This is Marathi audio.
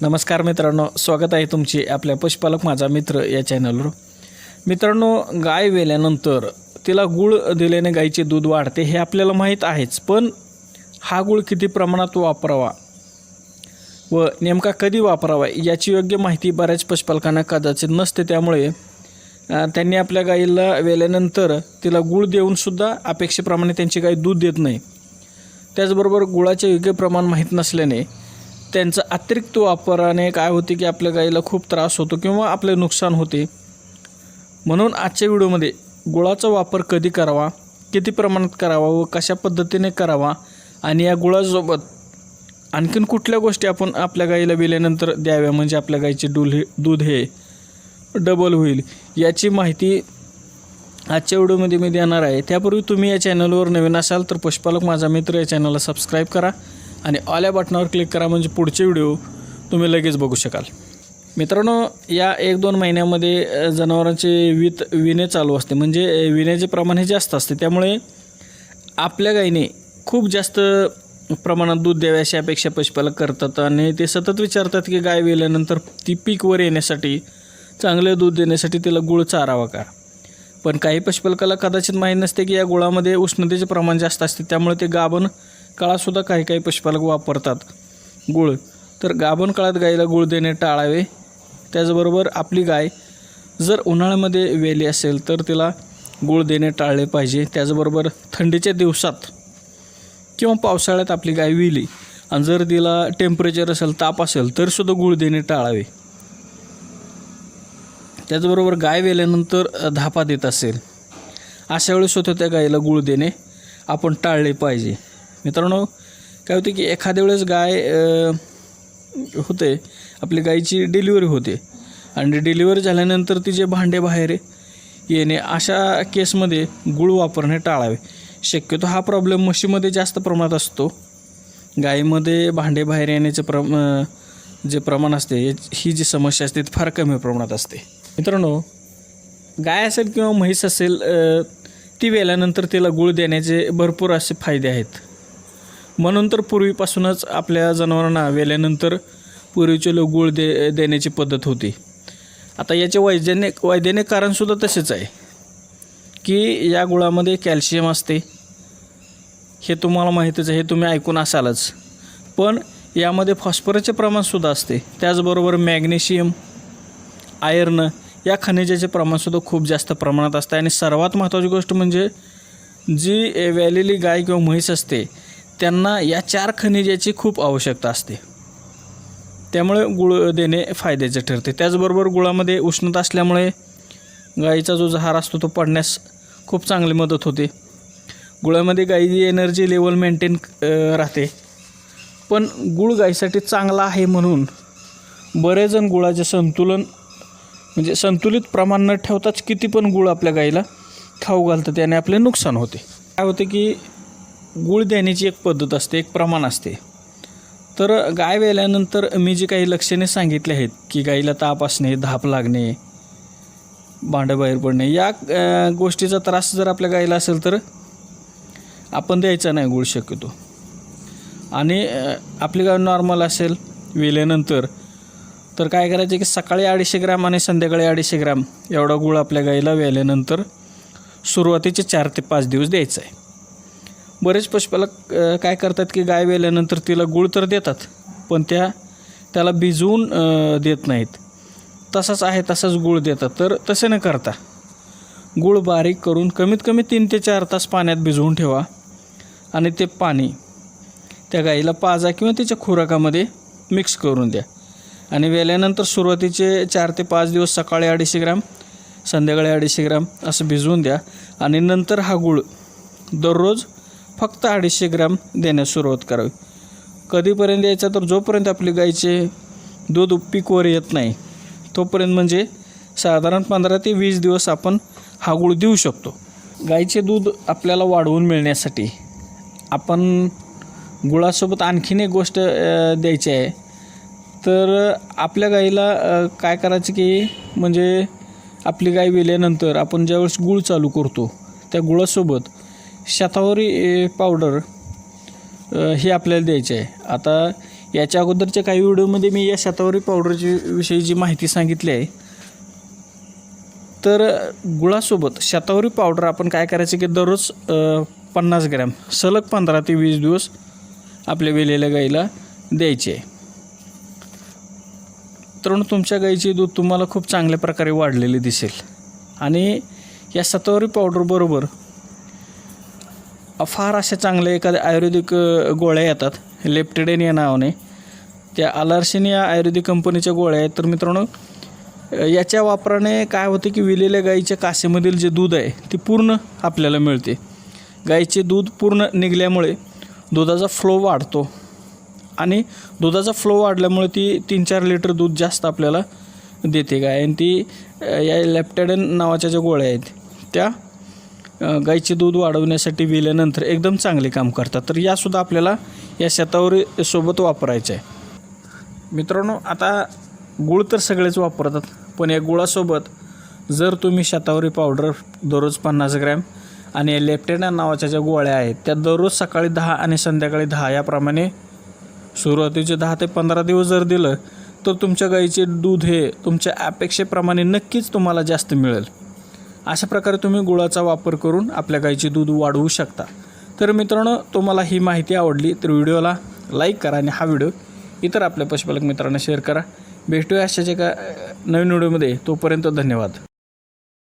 नमस्कार मित्रांनो स्वागत आहे तुमचे आपल्या पशुपालक माझा मित्र या चॅनलवर मित्रांनो गाय वेल्यानंतर तिला गूळ दिल्याने गाईचे दूध वाढते हे आपल्याला माहीत आहेच पण हा गूळ किती प्रमाणात वापरावा व नेमका कधी वापरावा याची योग्य माहिती बऱ्याच पशुपालकांना कदाचित नसते त्यामुळे त्यांनी आपल्या गाईला वेल्यानंतर तिला गूळ देऊनसुद्धा अपेक्षेप्रमाणे त्यांची गाय दूध देत नाही. त्याचबरोबर गुळाचे योग्य प्रमाण माहीत नसल्याने त्यांचा अतिरिक्त वापराने काय होते की आपल्या गाईला खूप त्रास होतो किंवा आपले नुकसान होते. म्हणून आजच्या व्हिडिओमध्ये गुळाचा वापर कधी करावा किती प्रमाणात करावा व कशा पद्धतीने करावा आणि या गुळासोबत आणखीन कुठल्या गोष्टी आपण आपल्या गाईला दिल्यानंतर द्याव्या म्हणजे आपल्या गाईचे डूल हे दूध हे डबल होईल याची माहिती आजच्या व्हिडिओमध्ये मी देणार आहे. त्यापूर्वी तुम्ही या चॅनलवर नवीन असाल तर पशुपालक माझा मित्र या चॅनलला सबस्क्राईब करा. आणि ऑल या बटनावर क्लिक करा म्हणजे पुढचे व्हिडिओ तुम्ही लगेच बघू शकाल. मित्रांनो या एक दोन महिन्यामध्ये जनावरांचे वित विणे चालू असते. म्हणजे विण्याचे प्रमाण हे जास्त असते. त्यामुळे आपल्या गायीने खूप जास्त प्रमाणात दूध द्यावे अशी अपेक्षा पशुपालक करतात आणि ते सतत विचारतात की गाय वेल्यानंतर ती पीकवर येण्यासाठी चांगले दूध देण्यासाठी तिला गुळ चारावा का पण काही पशुपालकाला कदाचित माहीत नसते की या गुळामध्ये उष्णतेचे प्रमाण जास्त असते. त्यामुळे ते गाभण काळातसुद्धा काही काही पशुपालक वापरतात गुळ. तर गाभण काळात गाईला गुळ देणे टाळावे. त्याचबरोबर आपली गाय जर उन्हाळ्यामध्ये वेली असेल तर तिला गुळ देणे टाळले पाहिजे. त्याचबरोबर थंडीच्या दिवसात किंवा पावसाळ्यात आपली गाय विली आणि जर तिला टेम्परेचर असेल ताप असेल तरसुद्धा गुळ देणे टाळावे. त्याचबरोबर गाय वेल्यानंतर धापा देत असेल. अशा वेळेस सुद्धा त्या गायीला गुळ देणे आपण टाळले पाहिजे. मित्रांनो काय होते की एखाद्या वेळेस गाय होते आपली गायीची डिलिव्हरी होते. आणि डिलिव्हरी झाल्यानंतर तिचे भांडे बाहेर येणे अशा केसमध्ये गुळ वापरणे टाळावे. शक्यतो हा प्रॉब्लेम म्हशीमध्ये जास्त प्रमाणात असतो. गायीमध्ये भांडे बाहेर येण्याचे प्रम जे प्रमाण असते ही जी समस्या असते ती फार कमी प्रमाणात असते. मित्रांनो गाय असेल किंवा म्हैस असेल ती वेल्यानंतर तिला गुळ देण्याचे भरपूर असे फायदे आहेत. म्हणून तर पूर्वीपासूनच आपल्या जनावरांना वेल्यानंतर पूर्वीचे लोक गुळ दे देण्याची पद्धत होती. आता याचे वैज्ञानिक वैज्ञानिक कारणसुद्धा तसेच आहे. की या गुळामध्ये कॅल्शियम असते. हे तुम्हाला माहीतच आहे हे तुम्ही ऐकून असालच. पण यामध्ये फॉस्फरसचे प्रमाणसुद्धा असते. त्याचबरोबर मॅग्नेशियम आयर्न या खनिजाचे प्रमाणसुद्धा खूप जास्त प्रमाणात असते. आणि सर्वात महत्त्वाची गोष्ट म्हणजे जी वेलेली गाय किंवा म्हैस असते त्यांना या चार खनिजाची खूप आवश्यकता असते. त्यामुळे गुळ देणे फायद्याचे ठरते. त्याचबरोबर गुळामध्ये उष्णता असल्यामुळे गाईचा जो जहार असतो तो पडण्यास खूप चांगली मदत होते. गुळामध्ये गाईची एनर्जी लेवल मेंटेन राहते. पण गुळ गाईसाठी चांगला आहे म्हणून बरेच जण गुळाचे संतुलन म्हणजे संतुलित प्रमाण न ठेवताच किती पण गुळ आपल्या गाईला खाऊ घालतं त्याने आपले नुकसान होते. काय होते की गुळ देण्याची एक पद्धत असते एक प्रमाण असते. तर गाय वेल्यानंतर मी जी काही लक्षणे सांगितले आहेत की गाईला ताप असणे धाप लागणे भांडं बाहेर पडणे या गोष्टीचा त्रास जर आपल्या गाईला असेल तर आपण द्यायचा नाही गुळ शक्यतो. आणि आपली गाय नॉर्मल असेल वेल्यानंतर तर काय करायचं की सकाळी अडीचशे ग्रॅम आणि संध्याकाळी अडीचशे ग्रॅम एवढा गुळ आपल्या गाईला वेल्यानंतर सुरुवातीचे चार ते पाच दिवस द्यायचा आहे. बरेच पशुपालक काय करतात की गाय वेल्यानंतर तिला गुळ तर देतात पण त्या त्याला भिजवून देत नाहीत. तसाच आहे तसाच गुळ देतात. तर तसे न करता गुळ बारीक करून कमीत कमी तीन ते चार तास पाण्यात भिजवून ठेवा आणि ते पाणी त्या गाईला पाजा किंवा तिच्या खुराकामध्ये मिक्स करून द्या. आणि वेल्यानंतर सुरुवातीचे चार ते पाच दिवस सकाळी अडीचशे ग्राम संध्याकाळी अडीचशे ग्राम असं भिजवून द्या. आणि नंतर हा गुळ दररोज फक्त अडीचशे ग्राम देण्यास सुरुवात करावी. कधीपर्यंत यायचा? तर जोपर्यंत आपली गाईचे दूध पीकवर येत नाही तोपर्यंत म्हणजे साधारण पंधरा ते वीस दिवस आपण हा गुळ देऊ शकतो. गाईचे दूध आपल्याला वाढवून मिळण्यासाठी आपण गुळासोबत आणखीन एक गोष्ट द्यायची आहे. तर आपल्या गाईला काय करायचं की म्हणजे आपली गाय विल्यानंतर आपण ज्यावेळेस गुळ चालू करतो त्या गुळासोबत शतावरी पावडर हे आपल्याला द्यायचे आहे. आता याच्या अगोदरच्या काही व्हिडिओमध्ये मी या शतावरी पावडरची विषयी जी माहिती सांगितली आहे तर गुळासोबत शतावरी पावडर आपण काय करायचं की दररोज पन्नास ग्रॅम सलग पंधरा ते वीस दिवस आपल्या वेलेल्या गाईला द्यायचे आहे. तर तुमच्या गाईचे दूध तुम्हाला खूप चांगल्या प्रकारे वाढलेले दिसेल. आणि या शतावरी पावडरबरोबर फार अशा चांगल्या एखाद्या आयुर्वेदिक गोळ्या येतात. लेप्टेडेन या नावाने. त्या अलर्शिन या आयुर्वेदिक कंपनीच्या गोळ्या आहेत. तर मित्रांनो याच्या वापराने काय होते की विलेल्या गाईच्या कासेमधील जे दूध आहे ते पूर्ण आपल्याला मिळते. गाईचे दूध पूर्ण निघल्यामुळे दुधाचा फ्लो वाढतो. आणि दुधाचा फ्लो वाढल्यामुळे ती तीन चार लिटर दूध जास्त आपल्याला देते गाय. आणि ती या लॅप्टेडन नावाच्या ज्या गोळ्या आहेत त्या गाईचे दूध वाढवण्यासाठी विल्यानंतर एकदम चांगले काम करतात. तर यासुद्धा आपल्याला या शेतावर सोबत वापरायचं आहे. मित्रांनो आता गुळ तर सगळेच वापरतात पण या गुळासोबत जर तुम्ही शतावरी पावडर दररोज पन्नास ग्रॅम आणि लेप्टेना नावाच्या ज्या गोळ्या आहेत त्या दररोज सकाळी दहा आणि संध्याकाळी दहा याप्रमाणे सुरुवातीचे दहा ते पंधरा दिवस जर दिलं तर तुमच्या गाईचे दूध हे तुमच्या अपेक्षेप्रमाणे नक्कीच तुम्हाला जास्त मिळेल. अशा प्रकारे तुम्ही गुळाचा वापर करून आपल्या गाईचे दूध वाढवू शकता. तर मित्रांनो तुम्हाला ही माहिती आवडली तर व्हिडिओला लाईक करा आणि हा व्हिडिओ इतर आपल्या पशुपालक मित्रांना शेअर करा. भेटूया अशाच एका नवीन व्हिडिओमध्ये. तोपर्यंत धन्यवाद.